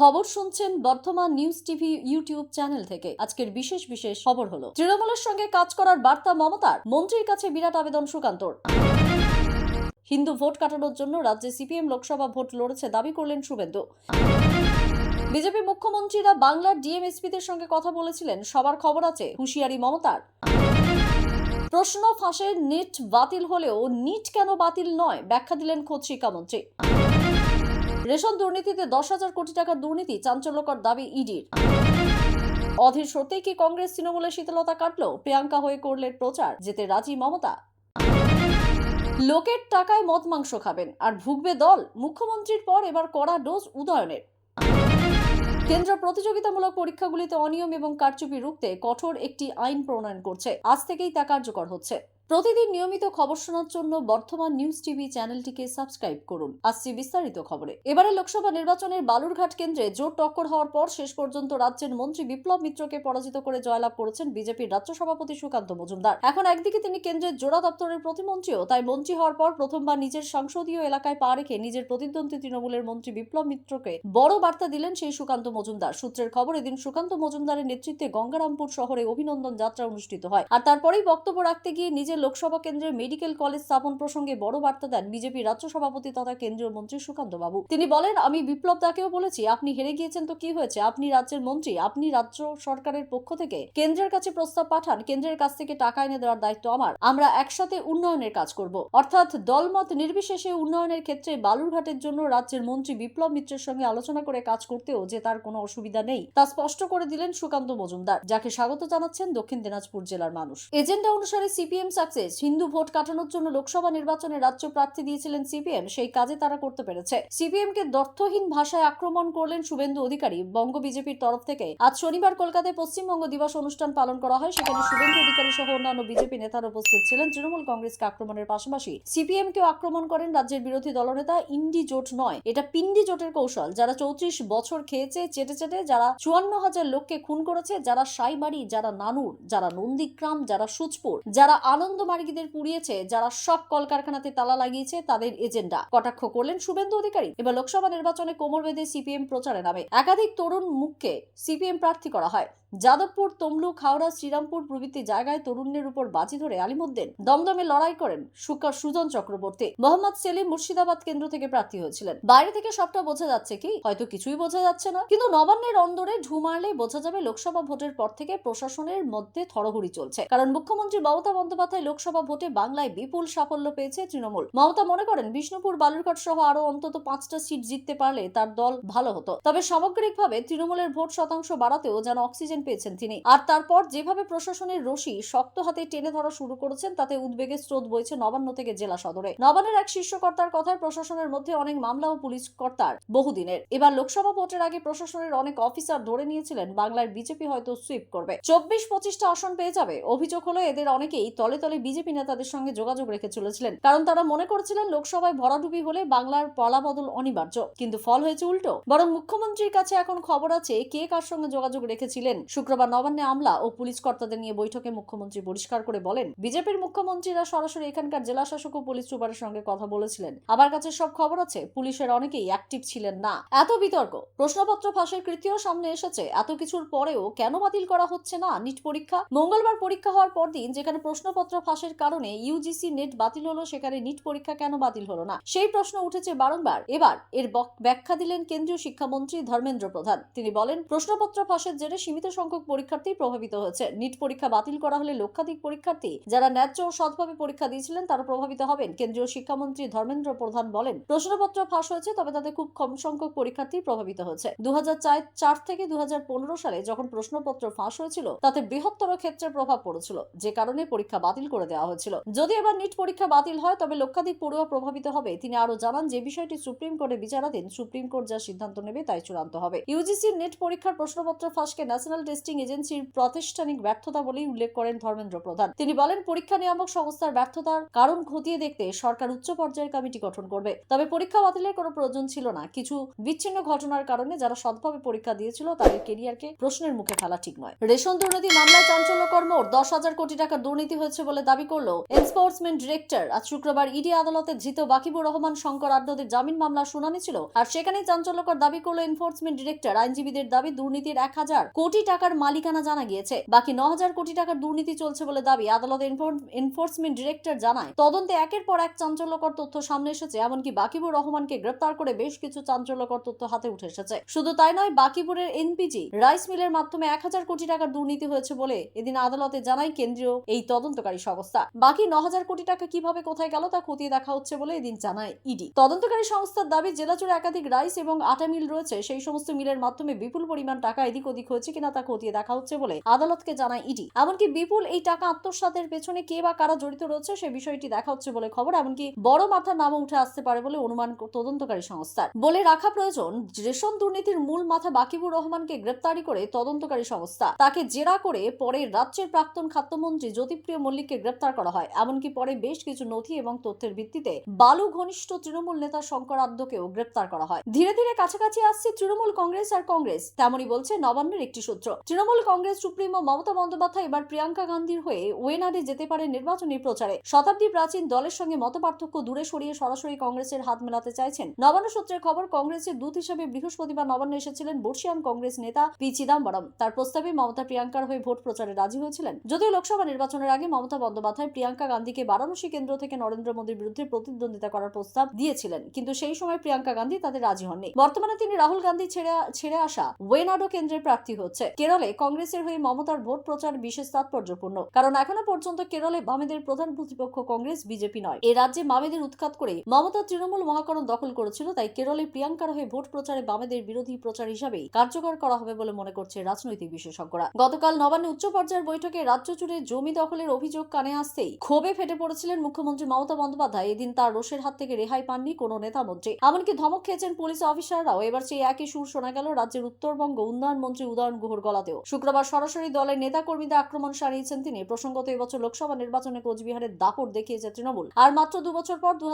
খবর শুনছেন বর্তমান নিউজ টিভি ইউটিউব চ্যানেল থেকে। আজকের বিশেষ বিশেষ খবর হলো, তৃণমূলের সঙ্গে কাজ করার বার্তা মমতার, মন্ত্রীর কাছে বিরাট আবেদন সুকান্তর। হিন্দু ভোট কাটানোর জন্য রাজ্যে সিপিএম লোকসভা ভোট লড়েছে দাবি করলেন শুভেন্দু। বিজেপি মুখ্যমন্ত্রীরা বাংলার ডিএমএসপিদের সঙ্গে কথা বলেছিলেন, সবার খবর আছে হুঁশিয়ারি মমতার। প্রশ্ন ফাঁসের নিট বাতিল হলেও, নিট কেন বাতিল নয়, ব্যাখ্যা দিলেন খোদ শিক্ষামন্ত্রী। রেশন দুর্নীতিতে দশ হাজার কোটি টাকার দুর্নীতি, চাঞ্চল্যকর দাবি ইডির। অধীর সত্যিই কি কংগ্রেস তৃণমূলের শীতলতা কাটলো? প্রিয়াঙ্কা হয়ে করলেন প্রচার যেতে রাজি মমতা? লোকের টাকায় মদ মাংস খাবেন, আর ভুগবে দল? মুখ্যমন্ত্রীর পর এবার কড়া ডোজ উদয়নের। কেন্দ্র প্রতিযোগিতামূলক পরীক্ষাগুলিতে অনিয়ম এবং কারচুপি রুখতে কঠোর একটি আইন প্রণয়ন করছে। আজ থেকেই তা কার্যকর হচ্ছে। প্রতিদিন নিয়মিত খবর শোনার জন্য বর্তমান নিউজ টিভি চ্যানেলটিকে সাবস্ক্রাইব করুন। আসছি বিস্তারিত খবরে। এবারে লোকসভা নির্বাচনের বালুরঘাট কেন্দ্রে জোর টক্কর হওয়ার পর শেষ পর্যন্ত রাজ্যের মন্ত্রী বিপ্লব মিত্রকে পরাজিত করে জয়লাভ করেছেন বিজেপির রাজ্য সভাপতি সুকান্ত মজুমদার। এখন একদিকে তিনি কেন্দ্রের জোড়া দপ্তরের প্রতিমন্ত্রীও, তাই মন্ত্রী হওয়ার পর প্রথমবার নিজের সংসদীয় এলাকায় পা রেখে নিজের প্রতিদ্বন্দ্বী তৃণমূলের মন্ত্রী বিপ্লব মিত্রকে বড় বার্তা দিলেন সেই সুকান্ত মজুমদার। সূত্রের খবর, এদিন সুকান্ত মজুমদারের নেতৃত্বে গঙ্গারামপুর শহরে অভিনন্দন যাত্রা অনুষ্ঠিত হয়। আর তারপরেই বক্তব্য রাখতে গিয়ে নিজের লোকসভা কেন্দ্রের মেডিকেল কলেজ স্থাপন প্রসঙ্গে বড় বার্তা দেন বিজেপি রাজ্য সভাপতি তথা কেন্দ্রীয় মন্ত্রী সুকান্ত বাবু। তিনি বলেন, আমি বিপ্লব দাকেও বলেছি, আপনি হেরে গিয়েছেন তো কি হয়েছে? আপনি রাজ্যের মন্ত্রী, আপনি রাজ্য সরকারের পক্ষ থেকে কেন্দ্রের কাছে প্রস্তাব পাঠান, কেন্দ্রের কাছ থেকে টাকা এনে দেওয়ার দায়িত্ব আমার। আমরা একসাথে উন্নয়নের কাজ করব। অর্থাৎ দলমত নির্বিশেষে উন্নয়নের ক্ষেত্রে বালুরঘাটের জন্য রাজ্যের মন্ত্রী বিপ্লব মিত্রের সঙ্গে আলোচনা করে কাজ করতেও যে তার কোনো অসুবিধা নেই, তা স্পষ্ট করে দিলেন সুকান্ত মজুমদার, যাকে স্বাগত জানাচ্ছেন দক্ষিণ দিনাজপুর জেলার মানুষ। এজেন্ডা অনুসারে সিপিএম সাকসেস হিন্দু ভোট কাটানোর জন্য লোকসভা নির্বাচনে রাজ্য প্রার্থী দিয়েছিলেন সিপিএম, সেই কাজে তারা করতে পেরেছে। সিপিএম কে দর্থহীন ভাষায় আক্রমণ করলেন শুভেন্দু অধিকারী। বঙ্গ বিজেপির তরফ থেকে আজ শনিবার কলকাতায় পশ্চিমবঙ্গ দিবস অনুষ্ঠান পালন করা হয়। সেখানে শুভেন্দু অধিকারী সহ অন্যান্য বিজেপি নেতারা উপস্থিত ছিলেন। তৃণমূল কংগ্রেসকে আক্রমণের পাশাপাশি সিপিএম কেও আক্রমণ করেন রাজ্যের বিরোধী দলনেতা ইন্ডি জোট নয়। এটা পিন্ডি জোটের কৌশল। যারা চৌত্রিশ বছর খেয়েছে, চেটে চেটে যারা চুয়ান্ন হাজার লোককে খুন করেছে, যারা সাইবাড়ি, যারা নানুর, যারা নন্দীগ্রাম, যারা সুচপুর যারা আনন্দ মার্গীদের পুড়িয়েছে, যারা সব কলকারখানাতে তালা লাগিয়েছে তাদের এজেন্ডা। কটাক্ষ করলেন শুভেন্দু অধিকারী। এবার লোকসভা নির্বাচনে কোমর বেঁধে সিপিএম প্রচারে নামে। একাধিক তরুণ মুখকে সিপিএম প্রার্থী করা হয়। যাদবপুর, তমলুক, হাওড়া, শ্রীরামপুর প্রভৃতি জায়গায় তরুণের উপর বাজি ধরে আলিমুদ্দিন। দমদমে লড়াই করেন সুকা সুজন চক্রবর্তী। মোহাম্মদ সেলিম মুর্শিদাবাদ কেন্দ্র থেকে প্রার্থী হয়েছিলেন। বাইরে থেকে সবটা বোঝা যাচ্ছে কি? হয়তো কিছুই বোঝা যাচ্ছে না। কিন্তু নবান্নের অন্দরে ঢু মারলে বোঝা যাবে লোকসভা ভোটের পর থেকে প্রশাসনের মধ্যে থরহরি চলছে। কারণ মুখ্যমন্ত্রী মমতা বন্দ্যোপাধ্যায় লোকসভা ভোটে বাংলায় বিপুল সাফল্য পেয়েছে তৃণমূল। মমতা মনে করেন বিষ্ণুপুর, বালুরঘাট সহ আরও অন্তত পাঁচটা সিট জিততে পারলে তার দল ভালো হতো। তবে সামগ্রিকভাবে তৃণমূলের ভোট শতাংশ বাড়াতেও যেন অক্সিজেন পেয়েছেন তিনি। আর তারপর যেভাবে প্রশাসনের রশি শক্ত হাতে টেনে ধরা শুরু করেছেন, তাতে উদ্বেগের স্রোত বইছে নবান্ন থেকে জেলা সদরে। নবান্নের এক শীর্ষকর্তার কথায় প্রশাসনের মধ্যে অনেক মামলা ও পুলিশ কর্তার বহুদিনের। এবার লোকসভা ভোটের আগে প্রশাসনের অনেক অফিসার ধরে নিয়েছিলেন, বাংলার বিজেপি হয়তো সুইপ করবে। চব্বিশ পঁচিশটা আসন পেয়ে যাবে। অভিযোগ হলো এদের অনেকেই তলে তলে বিজেপি নেতাদের সঙ্গে যোগাযোগ রেখে চলেছিলেন, কারণ তারা মনে করছিলেন লোকসভায় ভরাডুবি হলে বাংলার পলাবদল অনিবার্য। কিন্তু ফল হয়েছে উল্টো। বরং মুখ্যমন্ত্রীর কাছে এখন খবর আছে কে কার সঙ্গে যোগাযোগ রেখেছিলেন শুক্রবার নবান্নে আমলা ও পুলিশ কর্তাদের নিয়ে বৈঠকে মুখ্যমন্ত্রী পরিষ্কার করে বলেন, বিজেপির মুখ্যমন্ত্রীরা সরাসরি এখানকার জেলা শাসক ও পুলিশ সুপারের সঙ্গে কথা বলেছিলেন। আমার কাছে সব খবর আছে, পুলিশের অনেকেই অ্যাক্টিভ ছিলেন না। এত বিতর্ক, প্রশ্নপত্র ফাঁসের কৃতিও সামনে এসেছে। এত কিছুর পরেও কেন বাতিল করা হচ্ছে না? নিট পরীক্ষা? মঙ্গলবার পরীক্ষা হওয়ার পরদিন যেখানে প্রশ্নপত্র ফাঁসের কারণে ইউজিসি নেট বাতিল হলো, সেখানে নিট পরীক্ষা কেন বাতিল হলো না? সেই প্রশ্ন উঠেছে বারংবার। এবার এর ব্যাখ্যা দিলেন কেন্দ্রীয় শিক্ষামন্ত্রী ধর্মেন্দ্র প্রধান। তিনি বলেন, প্রশ্নপত্র ফাঁসের জেরে সীমিত সংখ্যক পরীক্ষার্থী প্রভাবিত হয়েছে। নিট পরীক্ষা বাতিল করা হলে লক্ষাধিক পরীক্ষার্থী যারা ন্যায্য ও সৎভাবে পরীক্ষা দিয়েছিলেন তারা প্রভাবিত হবেন, কেন্দ্রীয় শিক্ষামন্ত্রী ধর্মেন্দ্র প্রধান বলেন। প্রশ্নপত্র ফাঁস হয়েছে, তবে তাতে খুব কম সংখ্যক পরীক্ষার্থী প্রভাবিত হয়েছে। দু চার থেকে দু সালে যখন প্রশ্নপত্র ফাঁস হয়েছিল, তাতে বৃহত্তর ক্ষেত্রে প্রভাব পড়েছিল, যে কারণে পরীক্ষা বাতিল করে দেওয়া হয়েছিল। যদি এবার নিট পরীক্ষা বাতিল হয়, তবে লক্ষাধিক পড়ুয়া প্রভাবিত হবে। তিনি আরও জানান যে বিষয়টি সুপ্রিম কোর্টে বিচারাধীন, সুপ্রিম কোর্ট যা সিদ্ধান্ত নেবে তাই চূড়ান্ত হবে। ইউজিসির নেট পরীক্ষার প্রশ্নপত্র ফাঁসকে ন্যাশনাল টেস্টিং এজেন্সির প্রাতিষ্ঠানিক ব্যর্থতা বলেই উল্লেখ করেন ধর্মেন্দ্র প্রধান। তিনি বলেন, পরীক্ষা নিয়ামক সংস্থার ব্যর্থতার কারণ খতিয়ে দেখতে সরকার উচ্চ পর্যায়ের কমিটি গঠন করবে। তবে পরীক্ষা বাতিলের কোনো প্রয়োজন ছিল না। কিছু বিচ্ছিন্ন ঘটনার কারণে যারা সৎভাবে পরীক্ষা দিয়েছিল, তাদের কেরিয়ারকে প্রশ্নের মুখে ফেলা ঠিক নয়। রেশন দুর্নীতি মামলায় চাঞ্চল্যকর মোট দশ হাজার কোটি টাকার দুর্নীতি হয়েছে বলে দাবি করল এনফোর্সমেন্ট ডিরেক্টর। আজ শুক্রবার ইডি আদালতে ধৃত বাকিবুর রহমান, শঙ্কর আড্ডদের জামিন মামলার শুনানি ছিল। আর সেখানেই চাঞ্চল্যকর দাবি করল এনফোর্সমেন্ট ডিরেক্টর। আইনজীবীদের দাবি, দুর্নীতির এক হাজার কোটি টাকার মালিকানা জানা গিয়েছে। বাকি ন হাজার কোটি টাকার দুর্নীতি চলছে বলে দাবি আদালতে এনফোর্সমেন্ট ডিরেক্টর জানায়। তদন্তে একের পর এক চাঞ্চল্যকর তথ্য সামনে এসেছে, এমনকি বাকিবুর রহমানকে গ্রেপ্তার করে বেশ কিছু চাঞ্চল্যকর তথ্য হাতে উঠে এসেছে। শুধু তাই নয় বাকিপুরের এনপিজি রাইস মিলের মাধ্যমে এক হাজার কোটি টাকার দুর্নীতি হয়েছে বলে এদিন আদালতে জানায় কেন্দ্রীয় এই তদন্তকারী সংস্থা। বাকি ন হাজার কোটি টাকা কীভাবে কোথায় গেল তা খতিয়ে দেখা হচ্ছে বলে এদিন জানায় ইডি। তদন্তকারী সংস্থার দাবি জেলা জুড়ে একাধিক রাইস এবং আটা মিল রয়েছে, সেই সমস্ত মিলের মাধ্যমে বিপুল পরিমাণ টাকা এদিক ওদিক হয়েছে কিনা তা খতিয়ে দেখা হচ্ছে বলে আদালতকে জানায় ইডি। এমনকি বিপুল এই টাকা আত্মসাতের পেছনে কে বা কারা জড়িত রয়েছে সে বিষয়টি দেখা হচ্ছে বলে খবর, এমনকি বড় মাথার নামও উঠে আসতে পারে বলে অনুমান তদন্তকারী সংস্থার। বলে রাখা প্রয়োজন, রেশন দুর্নীতির মূল মাথা বাকিবুর রহমানকে গ্রেপ্তারি করে তদন্তকারী সংস্থা। তাকে জেরা করে পরে রাজ্যের প্রাক্তন খাদ্যমন্ত্রী জ্যোতিপ্রিয় মল্লিককে গ্রেপ্তার করা হয়। এমনকি পরে বেশ কিছু নথি এবং তথ্যের ভিত্তিতে বালু ঘনিষ্ঠ তৃণমূল নেতা শঙ্কর আদ্যকেও গ্রেপ্তার করা হয়। ধীরে ধীরে কাছাকাছি আসছে তৃণমূল কংগ্রেস আর কংগ্রেস। তেমনই বলছে নবান্নের একটি সূত্র। তৃণমূল কংগ্রেস, সুপ্রিমো, মমতা বন্দ্যোপাধ্যায় এবার প্রিয়াঙ্কা গান্ধীর হয়ে ওয়েনাডে যেতে পারে নির্বাচনী প্রচারে। শতাব্দী প্রাচীন দলের সঙ্গে মতপার্থক্য দূরে সরিয়ে সরাসরি কংগ্রেসের হাত মেলাতে চাইছেন। নবান্ন সূত্রের খবর, কংগ্রেসের দূত হিসেবে বৃহস্পতিবার নবান্ন এসেছিলেন বর্ষিয়ান কংগ্রেস নেতা পি চিদাম্বরম। তার প্রস্তাবে মমতা প্রিয়াঙ্কার হয়ে ভোট প্রচারে রাজি হয়েছিলেন। যদিও লোকসভা নির্বাচনের আগে মমতা বন্দ্যোপাধ্যায় প্রিয়াঙ্কা গান্ধীকে বারাণসী কেন্দ্র থেকে নরেন্দ্র মোদীর বিরুদ্ধে প্রতিদ্বন্দ্বিতা করার প্রস্তাব দিয়েছিলেন। কিন্তু সেই সময় প্রিয়াঙ্কা গান্ধী তাতে রাজি হননি। বর্তমানে তিনি রাহুল গান্ধী ছেড়ে ছেড়ে আসা ওয়েনাডো কেন্দ্রের প্রার্থী হচ্ছে। কেরলে কংগ্রেসের হয়ে মমতার ভোট প্রচার বিশেষ তাৎপর্যপূর্ণ। কারণ এখনও পর্যন্ত কেরলে বামেদের প্রধান প্রতিপক্ষ কংগ্রেস, বিজেপি নয়। এ রাজ্যে বামেদের উৎখাত করে মমতা তৃণমূল মহাকরণ দখল করেছিল, তাই কেরলে প্রিয়াঙ্কার হয়ে ভোট প্রচারে বামেদের বিরোধী প্রচার হিসাবেই কার্যকর করা হবে বলে মনে করছে রাজনৈতিক বিশেষজ্ঞরা। গতকাল নবান্নে উচ্চ পর্যায়ের বৈঠকে রাজ্য জুড়ে জমি দখলের অভিযোগ কানে আসতেই ক্ষোভে ফেটে পড়েছিলেন মুখ্যমন্ত্রী মমতা বন্দ্যোপাধ্যায়। এদিন তার রোষের হাত থেকে রেহাই পাননি কোনো নেতা মন্ত্রী। এমনকি ধমক খেয়েছেন পুলিশ অফিসাররাও। এবার সেই একই সুর শোনা গেল রাজ্যের উত্তরবঙ্গ উন্নয়ন মন্ত্রী উদয়ন গুহর গলাতেও শুক্রবার সরাসরি দলের নেতা কর্মীদের আক্রমণ সারিয়েছেন তিনি। প্রসঙ্গত এবছর লোকসভা নির্বাচনে কোচবিহারের দাপট দেখিয়েছে তৃণমূল। আর মাত্র দু বছর পর দু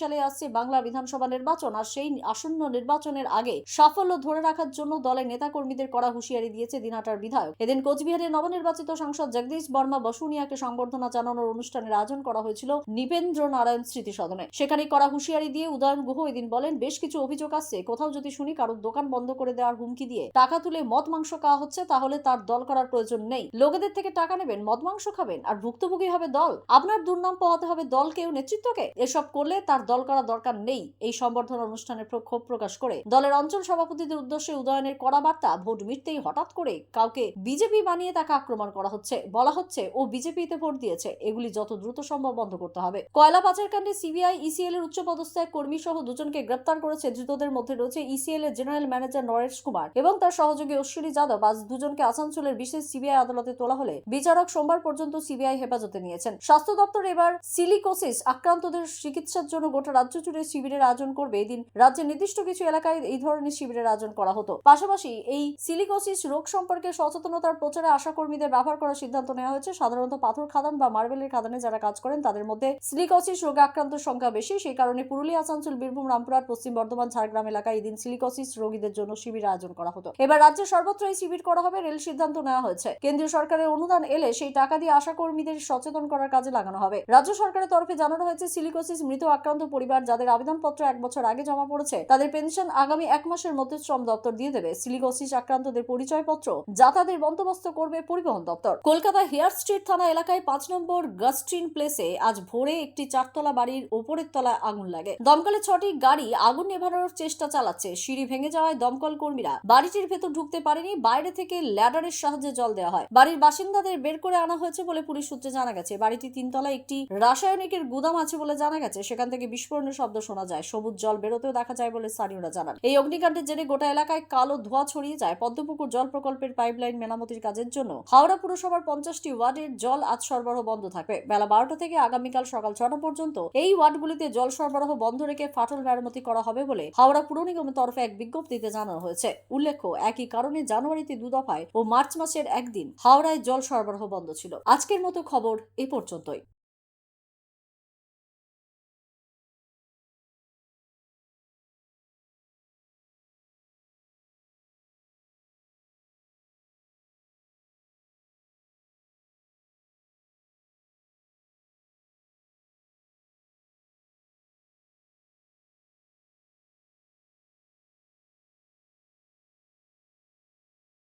সালে আসছে বাংলা বিধানসভা নির্বাচন, আর সেই আসন্ন নির্বাচনের আগে সাফল্য ধরে রাখার জন্য দলের নেতা কর্মীদের কড়া হুঁশিয়ারি দিয়েছে দিনহাটার বিধায়ক। এদিন কোচবিহারে নবনির্বাচিত সাংসদ জগদীশ বর্মা বসুনিয়াকে সংবর্ধনা জানানোর অনুষ্ঠানের আয়োজন করা হয়েছিল নিপেন্দ্র নারায়ণ স্মৃতি সদনে সেখানে কড়া হুঁশিয়ারি দিয়ে উদয়ন গুহ এদিন বলেন, বেশ কিছু অভিযোগ আসছে। কোথাও যদি শুনি, কারোর দোকান বন্ধ করে দেওয়ার হুমকি দিয়ে টাকা তুলে মদ মাংস খাওয়া হচ্ছে। তাহলে তার দল করার প্রয়োজন নেই। লোকেদের থেকে টাকা নেবেন, মদ, মাংস খাবেন, আর ভুক্তভোগী হবে দল। আপনার দুর্নাম পোহাতে হবে দলকেও নেতৃত্বকে? এসব করলে তার দল করা দরকার নেই, এই সম্বর্ধনা অনুষ্ঠানে ক্ষোভ প্রকাশ করে। দলের অঞ্চল সভাপতিদের উদ্দেশ্যে উদয়নের কড়া বার্তা, ভোট মিটতেই হঠাৎ করে কাউকে বিজেপি বানিয়ে তাকে আক্রমণ করা হচ্ছে। বলা হচ্ছে, ও বিজেপিতে ভোট দিয়েছে, এগুলি যত দ্রুত সম্ভব বন্ধ করতে হবে। কয়লা পাচারকাণ্ডে সিবিআই, ইসিএল এর উচ্চপদস্থ এক কর্মী সহ দুজনকে গ্রেপ্তার করেছে। ধৃতদের মধ্যে রয়েছে ইসিএল এর জেনারেল ম্যানেজার নরেশ কুমার এবং তার সহযোগী অশ্বিনী যাদব। আজ দুজনকে আসানসোলের বিশেষ সিবিআই আদালতে তোলা হলে বিচারক সোমবার পর্যন্ত সিবিআই হেফাজতে নিয়েছেন। স্বাস্থ্য দপ্তর এবার সিলিকোসিস আক্রান্তদের চিকিৎসার জন্য গোটা রাজ্য জুড়ে শিবিরের আয়োজন করবে। এদিন রাজ্যের নির্দিষ্ট কিছু এলাকায় এই ধরনের শিবিরের আয়োজন করা হতো। পাশাপাশি এই সিলিকোসিস রোগ সম্পর্কে সচেতনতার প্রচারে আশা কর্মীদের ব্যবহার করার সিদ্ধান্ত নেওয়া হয়েছে। সাধারণত পাথর খাদান বা মার্বেলের খাদানে যারা কাজ করেন, তাদের মধ্যে সিলিকোসিস রোগে আক্রান্ত সংখ্যা বেশি। সেই কারণে পুরুলিয়া, আসানসোল, বীরভূম, রামপুরহাট, পশ্চিম বর্ধমান, ঝাড়গ্রাম এলাকায় এদিন সিলিকোসিস রোগীদের জন্য শিবির আয়োজন করা হতো। এবার রাজ্যে সর্বত্র এই শিবির করা হবে রেল সিদ্ধান্ত নেওয়া হয়েছে। কেন্দ্রীয় সরকারের অনুদান এলে সেই টাকা দিয়ে আশা কর্মীদের সচেতন করার কাজে লাগানো হবে। রাজ্য সরকারের তরফে জানানো হয়েছে, সিলিকোসিস মৃত আক্রান্ত পরিবার যাদের আবেদনপত্র এক বছর আগে জমা পড়েছে, তাদের পেনশন আগামী এক মাসের মধ্যে শ্রম দপ্তর দিয়ে দেবে। সিলিকোসিস আক্রান্তদের পরিচয়পত্র, যা তাদের বন্দোবস্ত করবে পরিবহন দপ্তর। কলকাতা হেয়ার স্ট্রিট থানা এলাকায় পাঁচ নম্বর গাস্ট্রিন প্লেসে আজ ভোরে একটি চারতলা বাড়ির ওপরের তলায় আগুন লাগে। দমকলে ছটি গাড়ি আগুন নেভানোর চেষ্টা চালাচ্ছে। সিঁড়ি ভেঙে যাওয়ায় দমকল কর্মীরা বাড়িটির ভেতর ঢুকতে পারেনি, বাইরে থেকে ল্যাডারের সাহায্যে জল দেওয়া হয়। বাড়ির বাসিন্দাদের বের করে আনা হয়েছে বলে পুলিশ সূত্রে জানা গেছে। বাড়িটি তিনতলা একটি রাসায়নিকের গুদাম আছে বলে জানা গেছে। সেখান থেকে বিস্ফোরণের শব্দ শোনা যায়। সবুজ জল বেরোতেও দেখা যায় বলে স্থানীয়রা জানান। এই অগ্নিকাণ্ডের জেরে গোটা এলাকায় কালো ধোঁয়া ছড়িয়ে যায়। পদ্মপুকুর জল প্রকল্পের পাইপলাইন মেরামতির কাজের জন্য হাওড়া পুরসভার পঞ্চাশটি ওয়ার্ডের জল আজ সরবরাহ বন্ধ থাকবে। বেলা বারোটা থেকে আগামীকাল সকাল ছটা পর্যন্ত এই ওয়ার্ডগুলিতে জল সরবরাহ বন্ধ রেখে ফাটল মেরামতি করা হবে বলে হাওড়া পুর নিগমের তরফে এক বিজ্ঞপ্তিতে জানানো হয়েছে। উল্লেখ্য, একই কারণে জানুয়ারিতে দু দফায় ও মার্চ মাসের একদিন হাওড়ায় জল সরবরাহ বন্ধ ছিল। আজকের মতো খবর এ পর্যন্তই।